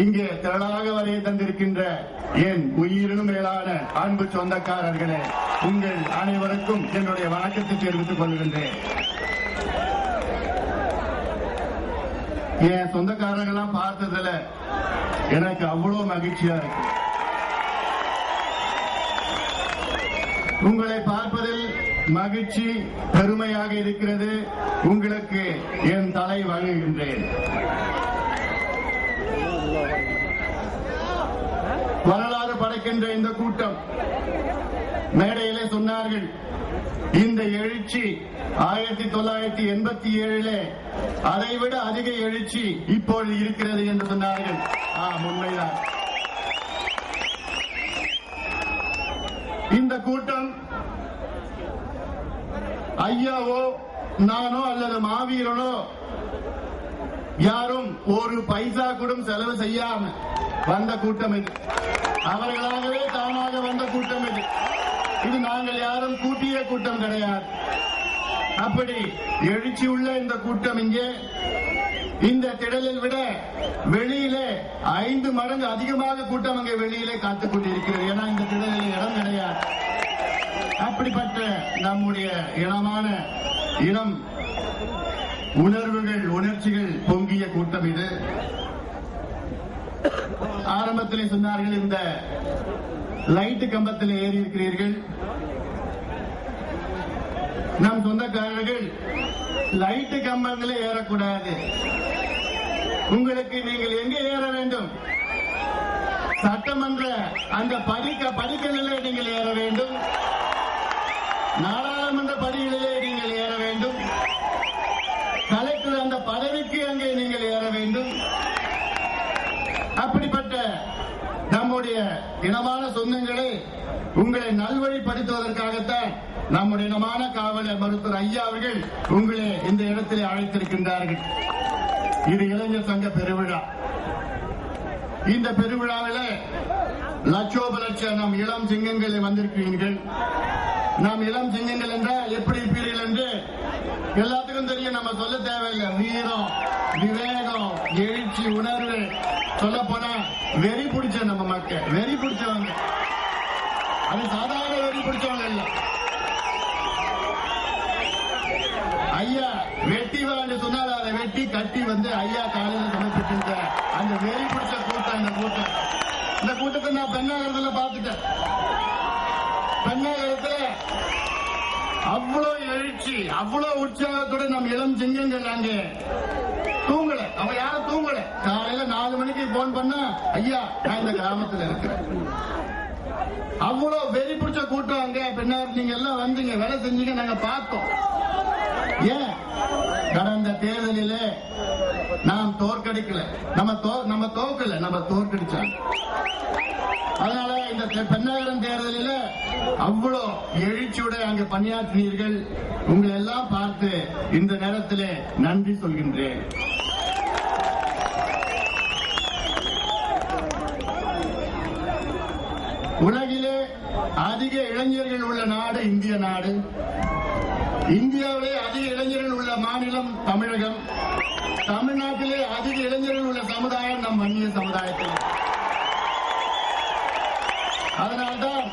இங்கே திரளாக வரைய தந்திருக்கின்ற என் உயிரினும் மேலான அன்பு சொந்தக்காரர்களே உங்கள் அனைவருக்கும் என்னுடைய வணக்கத்தை தெரிவித்துக் கொள்கின்றேன். என் சொந்தக்காரங்கெல்லாம் பார்த்ததுல எனக்கு அவ்வளவு மகிழ்ச்சியா இருக்கு. உங்களை பார்ப்பதில் மகிழ்ச்சி பெருமையாக இருக்கிறது. உங்களுக்கு என் தலை வழங்குகின்றேன். வரலாறு படைக்கின்ற இந்த கூட்டம். மேடையிலே சொன்னார்கள் இந்த எழுச்சி ஆயிரத்தி தொள்ளாயிரத்தி எண்பத்தி ஏழிலே அதைவிட அதிக எழுச்சி இப்பொழுது இருக்கிறது என்று சொன்னார்கள். ஆம் உண்மைதான். இந்த கூட்டம் ஐயாவோ நானோ அல்லது மாவீரனோ யாரும் ஒரு பைசா கூட செலவு செய்யாம வந்த கூட்டம் இது. அவர்களாகவே தானாக வந்த கூட்டம் இது. இது நாங்கள் யாரும் கூட்டிய கூட்டம் கிடையாது. அப்படி எழுச்சி உள்ள இந்த கூட்டம் இங்கே. இந்த திடலில் விட வெளியிலே ஐந்து மடங்கு அதிகமாக கூட்டம் அங்கே வெளியிலே காத்துக் கொண்டிருக்கிறது. ஏன்னா இந்த திடலில் இடம் கிடையாது. அப்படிப்பட்ட நம்முடைய இனமான இனம் உணர்வுகள் உணர்ச்சிகள் கூடிய கூட்டம் இது. ஆரம்பத்திலே சொன்னார்கள் இந்த லைட்டு கம்பத்தில் ஏறி இருக்கிறீர்கள் நம் சொந்தக்காரர்கள் லைட்டு கம்பங்களே ஏறக்கூடாது. உங்களுக்கு நீங்கள் எங்கே ஏற வேண்டும்? சட்டமன்ற அந்த படிக்க படிக்கலிலே நீங்கள் ஏற வேண்டும். நாடாளுமன்ற படிகளிலே நீங்கள் ஏற வேண்டும் கலெக்டர் அந்த பதவிக்கு அங்கே நீங்கள் ஏற வேண்டும் அப்படிப்பட்ட நம்முடைய இனமான சொந்தங்களை உங்களை நல்வழிப்படுத்துவதற்காகத்தான் நம்முடைய இனமான காவலர் மருத்துவர் ஐயா அவர்கள் உங்களை இந்த இடத்திலே அழைத்திருக்கின்றார்கள். இது இளைஞர் சங்க பெருவிழா. இந்த பெருவிழாவில் லட்சோப லட்சம் நம் இளம் சிங்கங்களை வந்திருக்கிறீர்கள். நாம் இளம் சிங்கங்கள் என்றால் எப்படி இருப்பீர்கள் என்று எல்லாத்துக்கும் தெரியும். நம்ம சொல்ல தேவையில்லை. வீரம் விவேகம் எழுச்சி உணர்வு சொல்ல போனா வெறி பிடிச்ச நம்ம மக்கள் வெறி பிடிச்சவங்க. அது சாதாரண வெறி பிடிச்சவங்க இல்ல. ஐயா வெட்டி வா என்று சொன்னால் அதை வெட்டி கட்டி வந்து ஐயா காலையில் சமர்ப்பிக்கின்ற அந்த வெறி பிடிச்ச கூட்டம் இந்த கூட்டம் இந்த கூட்டத்தை நான் பெண்ணாகரத்துல பார்த்துட்டேன். பெண்ணாகரத்துல அவ்வளவு எழுச்சி அவ்வளவு உற்சாகத்துடன் நம் இளம் சிங்கங்கள் அங்கே தூங்கல. அவ யாரும் தூங்கல. நாலு மணிக்கு போன் பண்ண ஐயா நான் இந்த கிராமத்துல இருக்கிறேன். அவ்வளவு வெறி பிடிச்ச கூட்டம் அங்க. பின்னர் நீங்க எல்லாம் வந்தீங்க. வேலை செஞ்சீங்க நாங்க பார்த்தோம். ஏன்? கடந்த தேர்தலிலே நாம் தோற்கடிக்கல. நம்ம நம்ம தோக்கல நம்ம தோற்கடிச்சாங்க. அதனால இந்த தெ- பெண்ணாகரம் தேர்தலில் அவ்வளோ எழுச்சியோட அங்கு பணியாற்றினீர்கள். உங்களை எல்லாம் பார்த்து இந்த நேரத்திலே நன்றி சொல்கின்றேன். உலகிலே அதிக இளைஞர்கள் உள்ள நாடு இந்திய நாடு. இந்தியாவிலே அதிக இளைஞர்கள் உள்ள மாநிலம் தமிழகம். தமிழ்நாட்டிலே அதிக இளைஞர்கள் உள்ள சமுதாயம் நம் மன்னிய சமுதாயத்தில். அதனால்தான்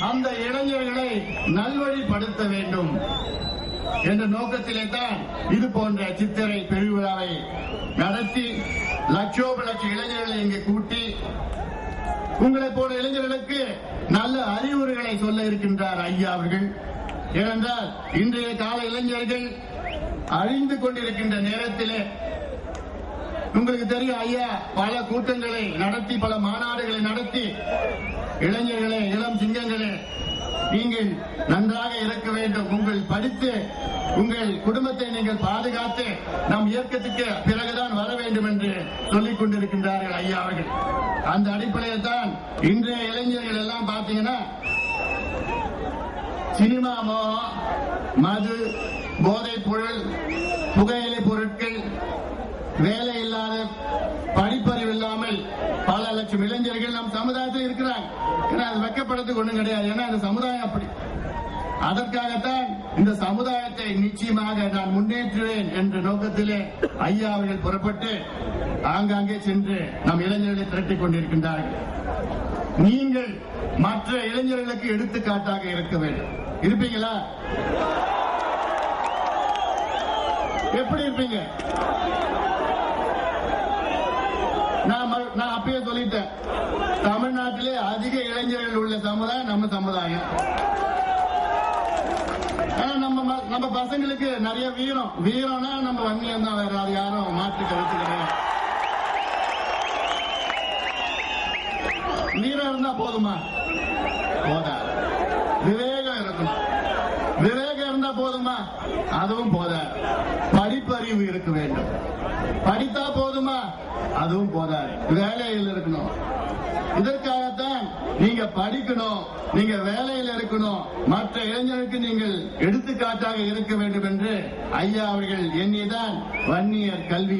அந்த இளைஞர்களை நல்வழிப்படுத்த வேண்டும் என்ற நோக்கத்திலே தான் இது போன்ற சித்திரை பெருவிழாவை நடத்தி லட்சோப லட்ச இளைஞர்களை இங்கு கூட்டி உங்களை போல இளைஞர்களுக்கு நல்ல அறிவுரைகளை சொல்ல இருக்கின்றார் ஐயா அவர்கள். ஏனென்றால் இன்றைய கால இளைஞர்கள் அழிந்து கொண்டிருக்கின்ற நேரத்திலே உங்களுக்கு தெரியும் ஐயா பல கூட்டங்களை நடத்தி பல மாநாடுகளை நடத்தி இளைஞர் நீங்கள் நன்றாக இருக்க வேண்டும். உங்கள் படித்து உங்கள் குடும்பத்தை நீங்கள் பாதுகாத்து நம் இயக்கத்துக்கு பிறகுதான் வர வேண்டும் என்று சொல்லிக் கொண்டிருக்கின்றார்கள் ஐயா அவர்கள். அந்த அடிப்படையில் தான் இன்றைய இளைஞர்கள் எல்லாம் பார்த்தீங்கன்னா சினிமாவோ மது போதைப் பொருள் புகையிலை பொருட்கள் வேலை இல்லாத படிப்பறிவு இல்லாமல் பல லட்சம் இளைஞர்கள் நம் ஒண்ணும் கிடையாது. ஏன்னா அந்த சமுதாயம் அப்படி. அதற்காகத்தான் இந்த சமுதாயத்தை நிச்சயமாக நான் முன்னேற்றுவேன் என்ற நோக்கத்திலே ஐயா அவர்கள் புறப்பட்டு ஆங்காங்கே சென்று நம் இளைஞர்களை திரட்டிக் கொண்டிருக்கின்றார்கள். நீங்கள் மற்ற இளைஞர்களுக்கு எடுத்துக்காட்டாக இருக்க வேண்டும். இருப்பீங்களா? எப்படி இருப்பீங்க நான் ம- நான் அப்பயே சொல்லிட்டேன் தமிழ்நாட்டிலே அதிக இளைஞர்கள் உள்ள சமுதாயம் நம்ம சமுதாயம். ஆனா நம்ம நம்ம பசங்களுக்கு நிறைய வீரம். வீரம்னா நம்ம வன்னியம் தான் வேற அது யாரும் மாற்று கருத்து கிடையாது. வீரம் இருந்தா போதுமா? போதா விவேகம் இருக்கணும். விவேகம் இருந்தா போதுமா? அதுவும் போதா படிப்பறிவு இருக்க வேண்டும். படித்தா போதுமா? அதுவும் போதாது. வேலையில் இருக்கணும். இதற்காக நீங்க படிக்கணும் நீங்க வேலையில் இருக்கணும். மற்ற இளைஞருக்கு நீங்கள் எடுத்துக்காட்டாக இருக்க வேண்டும் என்று ஐயா அவர்கள் எண்ணிதான் வன்னியர் கல்வி